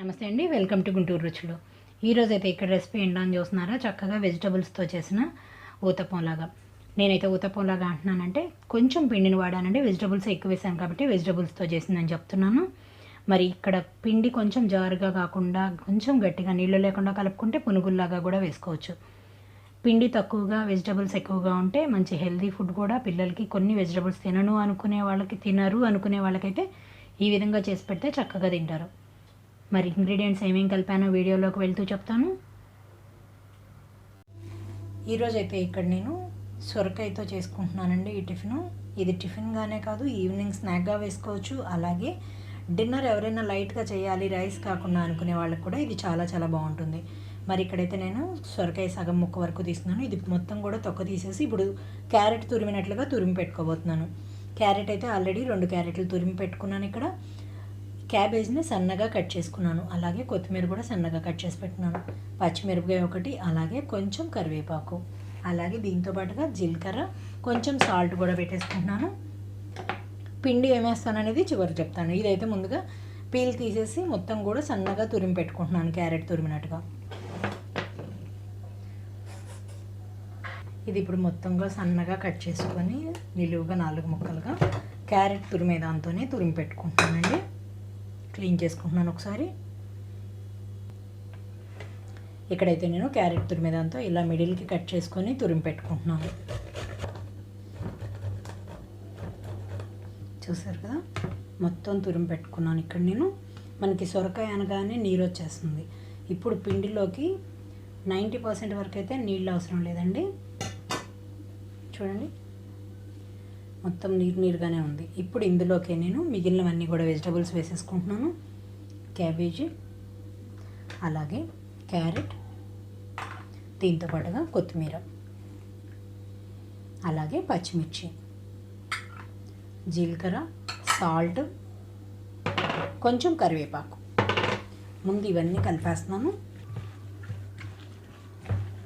నమస్తే అండి welcome to Guntur రుచులు. ఈరోజు అయితే ఇక్కడ రెసిపీ ఏంటని చూస్తున్నారా? చక్కగా వెజిటబుల్స్తో చేసిన ఊతపంలాగా నేనైతే ఊతపంలాగా అంటున్నానంటే కొంచెం పిండిని వాడానండి వెజిటబుల్స్ ఎక్కువ వేసాను కాబట్టి వెజిటబుల్స్తో చేసిందని చెప్తున్నాను. మరి ఇక్కడ పిండి కొంచెం జారుగా కాకుండా కొంచెం గట్టిగా నీళ్ళు లేకుండా కలుపుకుంటే పునుగుల్లాగా కూడా వేసుకోవచ్చు. పిండి తక్కువగా వెజిటబుల్స్ ఎక్కువగా ఉంటే మంచి హెల్దీ ఫుడ్ కూడా పిల్లలకి కొన్ని వెజిటబుల్స్ తినను అనుకునే వాళ్ళకి తినరు అనుకునే వాళ్ళకైతే ఈ విధంగా చేసి పెడితే చక్కగా తింటారు. మరి ఇంగ్రీడియంట్స్ ఏమేమి కలిపానో వీడియోలోకి వెళ్తూ చెప్తాను. ఈరోజు అయితే ఇక్కడ నేను సొరకాయతో చేసుకుంటున్నానండి ఈ టిఫిన్. ఇది టిఫిన్గానే కాదు ఈవినింగ్ స్నాక్గా వేసుకోవచ్చు. అలాగే డిన్నర్ ఎవరైనా లైట్గా చేయాలి రైస్ కాకుండా అనుకునే వాళ్ళకి కూడా ఇది చాలా చాలా బాగుంటుంది. మరి ఇక్కడైతే నేను సొరకాయ సగం ముక్క వరకు తీసుకున్నాను ఇది మొత్తం కూడా తొక్క తీసేసి ఇప్పుడు క్యారెట్ తురిమినట్లుగా తురిమి పెట్టుకోబోతున్నాను. క్యారెట్ అయితే ఆల్రెడీ రెండు క్యారెట్లు తురిమి పెట్టుకున్నాను ఇక్కడ. క్యాబేజ్ని సన్నగా కట్ చేసుకున్నాను. అలాగే కొత్తిమీర కూడా సన్నగా కట్ చేసి పెట్టినాను పచ్చిమిరపకాయ ఒకటి అలాగే కొంచెం కరివేపాకు. అలాగే దీంతో పాటుగా జీలకర్ర కొంచెం సాల్ట్ కూడా పెట్టేసుకుంటున్నాను. పిండి ఏమేస్తాను అనేది చివరి చెప్తాను. ఇదైతే ముందుగా పీల్ తీసేసి మొత్తం కూడా సన్నగా తురిమి పెట్టుకుంటున్నాను క్యారెట్ తురిమినట్టుగా. ఇది ఇప్పుడు మొత్తంగా సన్నగా కట్ చేసుకొని నిలువుగా నాలుగు ముక్కలుగా క్యారెట్ తురిమే దాంతోనే తురిమి పెట్టుకుంటున్నానండి. క్లీన్ చేసుకుంటున్నాను ఒకసారి. ఇక్కడైతే నేను క్యారెట్ తురిమే ఇలా మిడిల్కి కట్ చేసుకొని తురిమి పెట్టుకుంటున్నాను. చూసారు కదా? మొత్తం తురిమి పెట్టుకున్నాను ఇక్కడ నేను. మనకి సొరకాయ అనగానే నీరు వచ్చేస్తుంది. ఇప్పుడు పిండిలోకి నైంటీ పర్సెంట్ వరకు అయితే నీళ్ళు అవసరం లేదండి. చూడండి. మొత్తం నీరు నీరుగానే ఉంది. ఇప్పుడు ఇందులోకి నేను మిగిలినవన్నీ కూడా వెజిటబుల్స్ వేసేసుకుంటున్నాను. క్యాబేజీ అలాగే క్యారెట్ దీంతో పాటుగా కొత్తిమీర అలాగే పచ్చిమిర్చి జీలకర్ర సాల్ట్ కొంచెం కరివేపాకు. ముందు ఇవన్నీ కలిపేస్తున్నాను.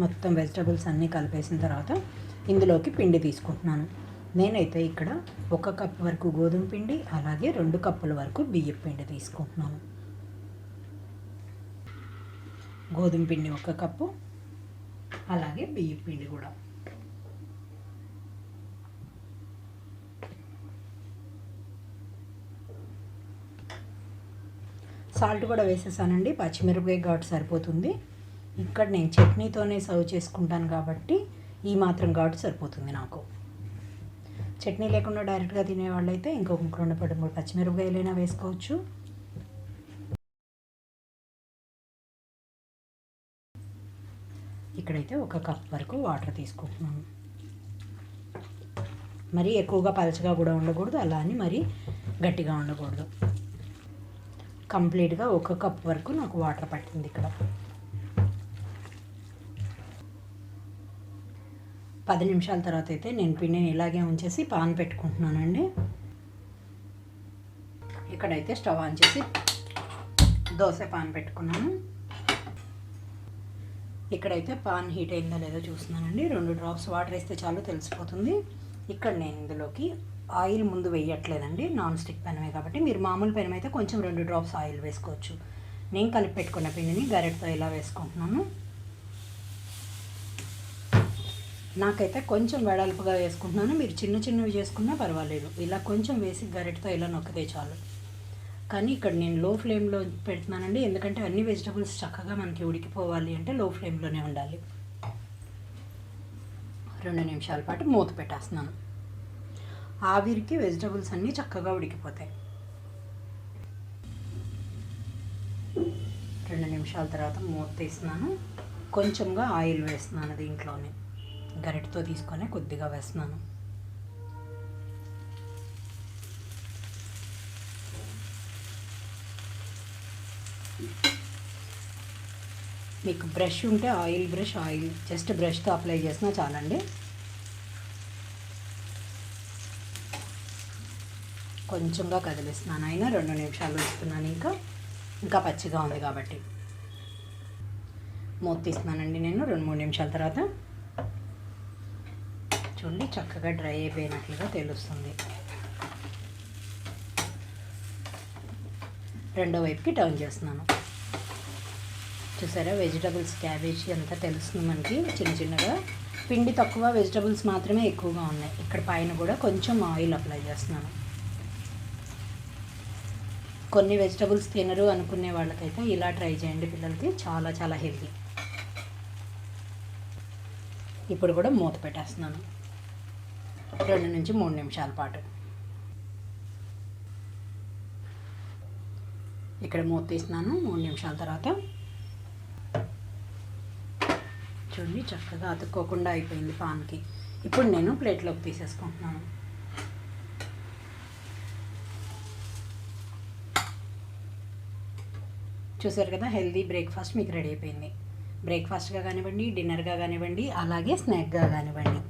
మొత్తం వెజిటబుల్స్ అన్నీ కలిపేసిన తర్వాత ఇందులోకి పిండి తీసుకుంటున్నాను. నేనైతే ఇక్కడ ఒక కప్ వరకు గోధుమ పిండి అలాగే రెండు కప్పుల వరకు బియ్యం పిండి తీసుకుంటున్నాను. గోధుమ పిండి ఒక కప్పు అలాగే బియ్యం పిండి కూడా. సాల్ట్ కూడా వేసేసానండి పచ్చిమిరపకాయ ఘాటు సరిపోతుంది. ఇక్కడ నేను చట్నీతోనే సర్వ్ చేసుకుంటాను కాబట్టి ఈ మాత్రం ఘాటు సరిపోతుంది నాకు. చట్నీ లేకుండా డైరెక్ట్గా తినేవాళ్ళు అయితే ఇంకొక రెండు పడి మూడు పచ్చిమిరపకాయలైనా వేసుకోవచ్చు. ఇక్కడైతే ఒక కప్ వరకు వాటర్ తీసుకుంటున్నాను. మరీ ఎక్కువగా పలచగా కూడా ఉండకూడదు అలా అని మరీ గట్టిగా ఉండకూడదు. కంప్లీట్గా ఒక కప్ వరకు నాకు వాటర్ పట్టింది ఇక్కడ. పది నిమిషాల తర్వాత అయితే నేను పిండిని ఇలాగే ఉంచేసి పాన్ పెట్టుకుంటున్నానండి. ఇక్కడైతే స్టవ్ ఆన్ చేసి దోశ పాన్ పెట్టుకున్నాను. ఇక్కడైతే పాన్ హీట్ అయిందో లేదో చూస్తున్నానండి. రెండు డ్రాప్స్ వాటర్ వేస్తే చాలు తెలిసిపోతుంది. ఇక్కడ నేను ఇందులోకి ఆయిల్ ముందు వేయట్లేదండి. నాన్ స్టిక్ పెనమే కాబట్టి. మీరు మామూలు పెనం అయితే కొంచెం రెండు డ్రాప్స్ ఆయిల్ వేసుకోవచ్చు. నేను కలిపి పెట్టుకున్న పిండిని గరెట్తో ఇలా వేసుకుంటున్నాను. నాకైతే కొంచెం వెడల్పుగా వేసుకుంటున్నాను. మీరు చిన్న చిన్నవి చేసుకున్నా పర్వాలేదు. ఇలా కొంచెం వేసి గరిటతో ఇలా నొక్కితే చాలు. కానీ ఇక్కడ నేను లో ఫ్లేమ్లో పెడుతున్నానండి. ఎందుకంటే అన్ని వెజిటబుల్స్ చక్కగా మనకి ఉడికిపోవాలి అంటే లో ఫ్లేమ్లోనే ఉండాలి. రెండు నిమిషాల పాటు మూత పెట్టేస్తున్నాను. ఆవిరికి వెజిటబుల్స్ అన్నీ చక్కగా ఉడికిపోతాయి. రెండు నిమిషాల తర్వాత మూత తీస్తున్నాను. కొంచెంగా ఆయిల్ వేస్తున్నాను దీంట్లోనే. గరిటతో తీసుకొని కొద్దిగా వేస్తున్నాను. మీకు బ్రష్ ఉంటే ఆయిల్ బ్రష్ ఆయిల్ జస్ట్ బ్రష్తో అప్లై చేసినా చాలండి. కొంచెంగా కదిలిస్తున్నాను అయినా రెండు నిమిషాలు ఇస్తున్నాను ఇంకా. ఇంకా పచ్చిగా ఉంది కాబట్టి. మూత తీస్తున్నానండి నేను రెండు మూడు నిమిషాల తర్వాత. చూడండి చక్కగా డ్రై అయిపోయినట్లుగా తెలుస్తుంది. రెండో వైపుకి టర్న్ చేస్తున్నాను. చూసారా వెజిటబుల్స్ క్యాబేజీ అంతా తెలుస్తుంది మనకి. చిన్న చిన్నగా. పిండి తక్కువ వెజిటబుల్స్ మాత్రమే ఎక్కువగా ఉన్నాయి. ఇక్కడ పైన కూడా కొంచెం ఆయిల్ అప్లై చేస్తున్నాను. కొన్ని వెజిటబుల్స్ తినరు అనుకునే వాళ్ళకైతే ఇలా ట్రై చేయండి పిల్లలకి. చాలా చాలా హెల్తీ ఇప్పుడు కూడా మూత పెట్టేస్తున్నాను. రెండు నుంచి మూడు నిమిషాల పాటు. ఇక్కడ మూత తీస్తున్నాను మూడు నిమిషాల తర్వాత. చూడండి చక్కగా అతుక్కోకుండా అయిపోయింది పాన్కి. ఇప్పుడు నేను ప్లేట్లోకి తీసేసుకుంటున్నాను. చూసారు కదా హెల్దీ బ్రేక్ఫాస్ట్ మీకు రెడీ అయిపోయింది. బ్రేక్ఫాస్ట్గా కానివ్వండి డిన్నర్గా కానివ్వండి అలాగే స్నాక్గా కానివ్వండి.